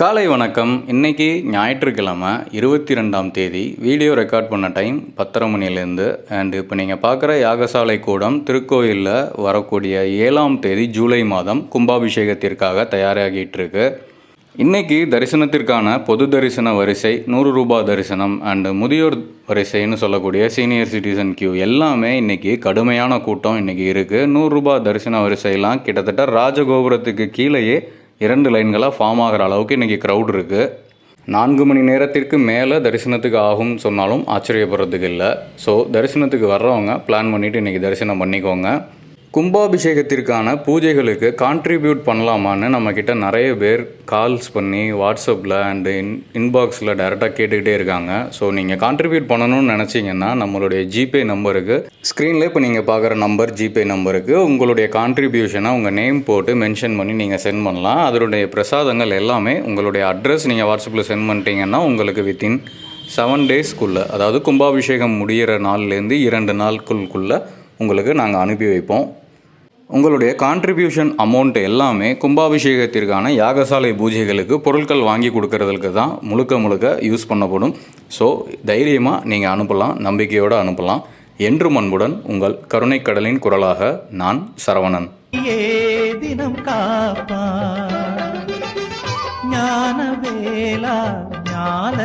காலை வணக்கம். இன்னைக்கு ஞாயிற்றுக்கிழமை இருபத்தி ரெண்டாம் தேதி வீடியோ ரெக்கார்ட் பண்ண டைம் பத்தரை மணிலேருந்து அண்ட் இப்போ நீங்கள் பார்க்குற யாகசாலை கூடம் திருக்கோயிலில் வரக்கூடிய ஏழாம் தேதி ஜூலை மாதம் கும்பாபிஷேகத்திற்காக தயாராகிட்டுருக்கு. இன்றைக்கி தரிசனத்திற்கான பொது தரிசன வரிசை நூறு ரூபாய் தரிசனம் அண்டு முதியோர் வரிசைன்னு சொல்லக்கூடிய சீனியர் சிட்டிசன் கியூ எல்லாமே இன்றைக்கி கடுமையான கூட்டம் இன்றைக்கி இருக்குது நூறுரூபா தரிசன வரிசையெல்லாம் கிட்டத்தட்ட ராஜகோபுரத்துக்கு கீழேயே இரண்டு லைன்களாக ஃபார்ம் ஆகிற அளவுக்கு இன்றைக்கி க்ரௌட் இருக்குது நான்கு மணி நேரத்திற்கு மேலே தரிசனத்துக்கு ஆகும்னு சொன்னாலும் ஆச்சரியப்படுறதுக்கு இல்லை. ஸோ தரிசனத்துக்கு வர்றவங்க பிளான் பண்ணிவிட்டு இன்றைக்கி தரிசனம் பண்ணிக்கோங்க. கும்பாபிஷேகத்திற்கான பூஜைகளுக்கு கான்ட்ரிபியூட் பண்ணலாமான்னு நம்மக்கிட்ட நிறைய பேர் கால்ஸ் பண்ணி வாட்ஸ்அப்பில் அண்டு இன் இன்பாக்ஸில் டேரெக்டாக கேட்டுக்கிட்டே இருக்காங்க. ஸோ நீங்கள் கான்ட்ரிபியூட் பண்ணணும்னு நினச்சிங்கன்னா நம்மளுடைய ஜிபே நம்பருக்கு ஸ்க்ரீனில் இப்போ நீங்கள் பார்க்குற நம்பர் ஜிபே நம்பருக்கு உங்களுடைய கான்ட்ரிபியூஷனை உங்கள் நேம் போட்டு மென்ஷன் பண்ணி நீங்கள் சென்ட் பண்ணலாம். அதனுடைய பிரசாதங்கள் எல்லாமே உங்களுடைய அட்ரஸ் நீங்கள் வாட்ஸ்அப்பில் சென்ட் பண்ணிட்டீங்கன்னா உங்களுக்கு வித்தின் செவன் டேஸ்க்குள்ளே அதாவது கும்பாபிஷேகம் முடிகிற நாள்லேருந்து இரண்டு நாட்களுக்குள்ளே உங்களுக்கு நாங்கள் அனுப்பி வைப்போம். உங்களுடைய கான்ட்ரிபியூஷன் அமௌண்ட் எல்லாமே கும்பாபிஷேகத்திற்கான யாகசாலை பூஜைகளுக்கு பொருட்கள் வாங்கி கொடுக்கறதுக்கு தான் முழுக்க முழுக்க யூஸ் பண்ணப்படும். ஸோ தைரியமாக நீங்கள் அனுப்பலாம் நம்பிக்கையோடு அனுப்பலாம். என்று அன்புடன் உங்கள் கருணைக்கடலின் குரலாக நான் சரவணன். தினம் காப்பா ஞான வேலா ஞான